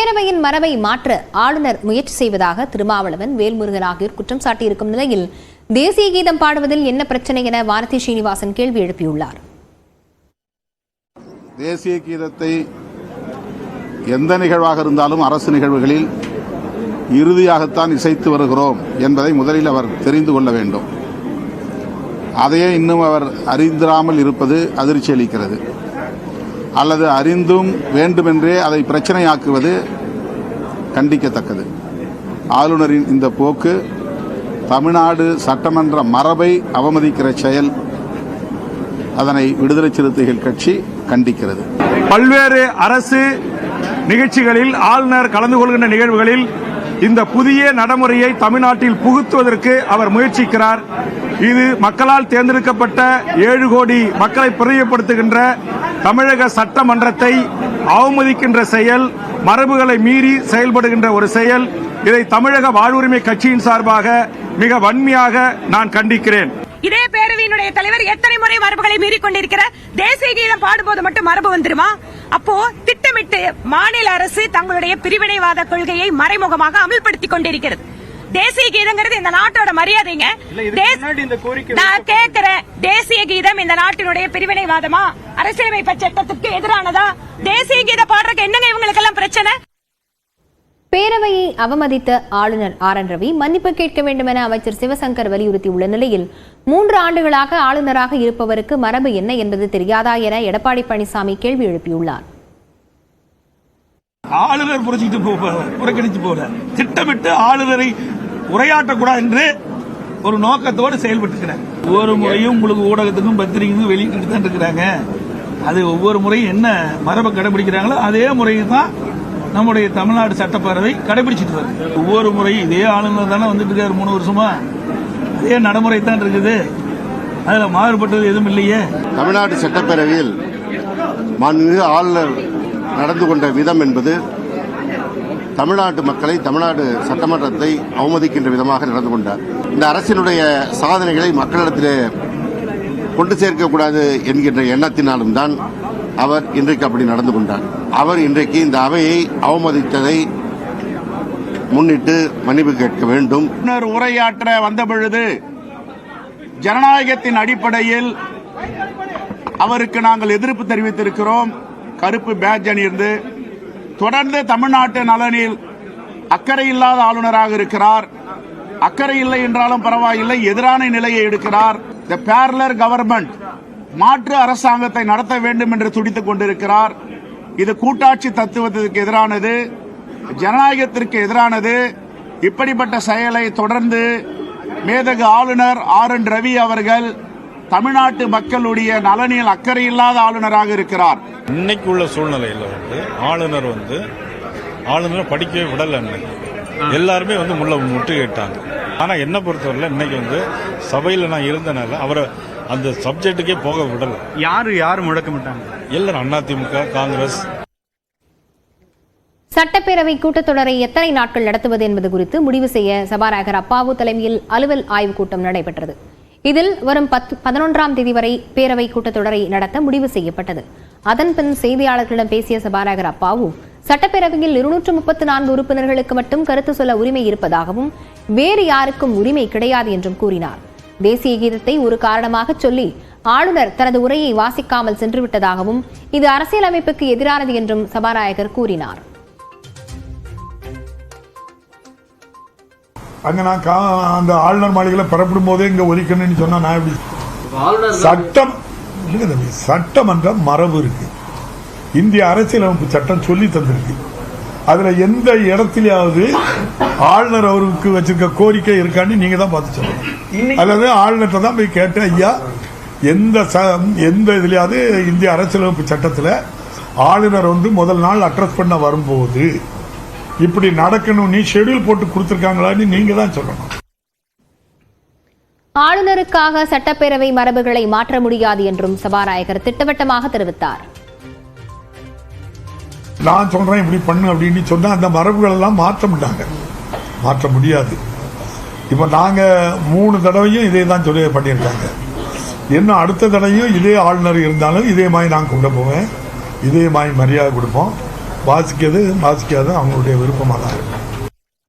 பேரவையின் மரபை மாற்ற ஆளுநர் முயற்சி செய்வதாக திருமாவளவன் வேல்முருகன் ஆகியோர் குற்றம் சாட்டியிருக்கும் நிலையில் தேசிய கீதம் பாடுவதில் என்ன பிரச்சனை என வானதி ஸ்ரீனிவாசன் கேள்வி எழுப்பியுள்ளார். தேசிய கீதத்தை எந்த நிகழ்வாக இருந்தாலும் அரசு நிகழ்வுகளில் இறுதியாகத்தான் இசைத்து வருகிறோம் என்பதை முதலில் அவர் தெரிந்து கொள்ள வேண்டும். அதையே இன்னும் அவர் அறிந்திராமல் இருப்பது அதிர்ச்சி அளிக்கிறது அல்லது அறிந்தும் வேண்டுமென்றே அதை பிரச்சனையாக்குவது கண்டிக்கத்தக்கது. ஆளுநரின் இந்த போக்கு தமிழ்நாடு சட்டமன்ற மரபை அவமதிக்கிற செயல் அதனை விடுதலை சிறுத்தைகள் கட்சி கண்டிக்கிறது. பல்வேறு அரசு நிகழ்ச்சிகளில் ஆளுநர் கலந்து கொள்கின்ற நிகழ்வுகளில் இந்த புதிய நடைமுறையை தமிழ்நாட்டில் புகுத்துவதற்கு அவர் முயற்சிக்கிறார். இது மக்களால் தேர்ந்தெடுக்கப்பட்ட ஏழு கோடி மக்களை பிரதியப்படுத்துகின்ற தமிழக சட்டமன்றத்தை அவமதிக்கின்ற செயல் மரபுகளை மீறி செயல்படுகின்ற ஒரு செயல். இதை தமிழக வாழ்வுரிமை கட்சியின் சார்பாக மிக வன்மையாக நான் கண்டிக்கிறேன். இதே பேரவையினுடைய தலைவர் எத்தனை முறை மரபுகளை மீறிக் கொண்டிருக்கிறார்? தேசிய கீதம் பாடும்போது மட்டும் மரபு வந்துருமா? அப்போ திட்டமிட்டு மாநில அரசு தங்களுடைய பிரிவினைவாத கொள்கையை மறைமுகமாக அமல்படுத்திக் கொண்டிருக்கிறது. தேசிய கீதங்கிறது இந்த நாட்டோட மரியாதைங்க. நான் கேட்கிறேன் தேசிய கீதம் இந்த நாட்டினுடைய பிரிவினைவாதமா? அரசியலமைப்பு சட்டத்துக்கு எதிரானதா? தேசிய கீதம் பாடுறதுக்கு என்னங்க இவங்களுக்கெல்லாம் பிரச்சனை? பேரவையை அவமதித்த ஆளுநர் ஆர் என் ரவி மன்னிப்பு கேட்க வேண்டும் என அமைச்சர் சிவசங்கர் வலியுறுத்தியுள்ள நிலையில் மூன்று ஆண்டுகளாக ஆளுநராக இருப்பவருக்கு மரபு என்ன என்பது தெரியாதா என எடப்பாடி பழனிசாமி கேள்வி எழுப்பியுள்ளார். ஆளுநர் புரட்சிட்டு போக. போல திட்டமிட்டு ஆளுநரை உரையாற்றக்கூடாது என்று ஒரு நோக்கத்தோடு செயல்பட்டுக்கிறேன் ஒவ்வொரு முறையும் உங்களுக்கு ஊடகத்துக்கும் பத்திரிகைக்கும் வெளியிட்டு தான் இருக்கிறாங்க. அது ஒவ்வொரு முறையும் என்ன மரபை கடைபிடிக்கிறாங்களோ அதே முறையை தான் நம்முடைய தமிழ்நாடு சட்டப்பேரவை கடைபிடிச்சிட்டு வருது. ஒவ்வொரு முறையும் இதே ஆளுநர் தானே வந்துட்டு இருக்காரு மூணு வருஷமா? அதே நடைமுறை தான் இருக்குது. அதுல மாறுபட்டது எதுவும் இல்லையே? தமிழ்நாடு சட்டப்பேரவையில் மாண்புமிகு ஆளுநர் நடந்து கொண்ட விதம் என்பது தமிழ்நாட்டு மக்களை தமிழ்நாடு சட்டமன்றத்தை அவமதிக்கின்ற விதமாக நடந்து கொண்டார். இந்த அரசினுடைய சாதனைகளை மக்களிடத்திலே கொண்டு சேர்க்கக்கூடாது என்கின்ற எண்ணத்தினாலும் தான் அவர் இன்றைக்கு அப்படி நடந்து கொண்டார். அவர் இன்றைக்கு இந்த அவையை அவமதித்ததை முன்னிட்டு மன்னிப்பு கேட்க வேண்டும். ஆளுநர் உரையாற்ற வந்த பொழுது ஜனநாயகத்தின் அடிப்படையில் அவருக்கு நாங்கள் எதிர்ப்பு தெரிவித்திருக்கிறோம். கருப்பு பேட்ஜ் அணிந்து தொடர்ந்து தமிழ்நாட்டு நலனில் அக்கறை இல்லாத ஆளுநராக இருக்கிறார். அக்கறை இல்லை என்றாலும் பரவாயில்லை எதிரான நிலையை எடுக்கிறார். த பேரலர் கவர்மெண்ட் மாற்று அரசாங்கத்தை நடத்த வேண்டும் என்று துடித்துக் கொண்டிருக்கிறார். இது கூட்டாட்சி தத்துவத்திற்கு எதிரானது ஜனநாயகத்திற்கு எதிரானது. இப்படிப்பட்ட செயலை தொடர்ந்து மேதகு ஆளுநர் ஆர் என் ரவி அவர்கள் தமிழ்நாட்டு மக்களுடைய நலனில் அக்கறை இல்லாத ஆளுநராக இருக்கிறார். இன்னைக்கு உள்ள சூழ்நிலையில் வந்து ஆளுநர் வந்து ஆளுநர் படிக்கவே விடல இன்னைக்கு எல்லாருமே வந்து முள்ள முட்டுக்கிட்டாங்க ஆனா என்ன பொறுத்தவரையில் இன்னைக்கு வந்து சபையில் நான் இருந்தனால அவரை அந்த சப்ஜெக்ட்டுக்கே போக விடல. யாரு யாரு முழக்கமிட்டாங்க எல்லாரும் அதிமுக காங்கிரஸ். சட்டப்பேரவை கூட்டத்தொடரை எத்தனை நாட்கள் நடத்துவது என்பது குறித்து முடிவு செய்ய சபாநாயகர் அப்பாவு தலைமையில் அலுவல் ஆய்வுக் கூட்டம் நடைபெற்றது. இதில் வரும் பத்து பதினொன்றாம் தேதி வரை பேரவை கூட்டத்தொடரை நடத்த முடிவு செய்யப்பட்டது. அதன் பின் செய்தியாளர்களிடம் பேசிய சபாநாயகர் அப்பாவு சட்டப்பேரவையில் இருநூற்று முப்பத்து நான்கு உறுப்பினர்களுக்கு மட்டும் கருத்து சொல்ல உரிமை இருப்பதாகவும் வேறு யாருக்கும் உரிமை கிடையாது என்றும் கூறினார். தேசிய கீதத்தை ஒரு காரணமாக சொல்லி ஆளுநர் தனது உரையை வாசிக்காமல் சென்றுவிட்டதாகவும் இது அரசியலமைப்புக்கு எதிரானது என்றும் சபாநாயகர் கூறினார். அங்க நான் அந்த ஆளுநர் மாளிகையில புறப்படும் போதே இங்க ஒலிக்கணும்னு சொன்னா நான் எப்படி? சட்டம் இல்ல தம்பி சட்டமன்ற மரபு இருக்கு. இந்திய அரசியலமைப்பு சட்டம் சொல்லி தந்திருக்கு. அதுல எந்த இடத்திலேயாவது ஆளுநர் அவருக்கு வச்சிருக்க கோரிக்கை இருக்கான்னு நீங்க தான் பார்த்து சொல்லணும். அல்லது ஆளுநர்கிட்ட தான் போய் கேட்டேன் ஐயா எந்த ச- எந்த இதுலயாவது இந்திய அரசியலமைப்பு சட்டத்துல ஆளுநர் வந்து முதல் நாள் அட்ரஸ் பண்ண வரும்போது இப்படி நடக்கணும் நீ ஷெட்யூல் போட்டு கொடுத்துருக்காங்களான்னு நீங்க தான் சொல்லணும். ஆளுநருக்காக சட்டப்பேரவை மரபுகளை மாற்ற முடியாது என்றும் சபாநாயகர் திட்டவட்டமாக தெரிவித்தார். நான் சொல்றேன் இப்படி பண்ணு அப்படின்னு சொன்னா அந்த மரபுகள் எல்லாம் மாற்ற மாட்டாங்க. மாற்ற முடியாது. இப்ப நாங்க மூணு தடவையும் இதே தான் சொல்லி பண்ணியிருக்காங்க. இன்னும் அடுத்த தடவையும் இதே ஆளுநர் இருந்தாலும் இதே மாதிரி நான் கொண்டு போவேன். இதே மாதிரி மரியாதை கொடுப்போம். வாசிக்கிறது வாசிக்காது அவங்களுடைய விருப்பமாக தான் இருக்கும்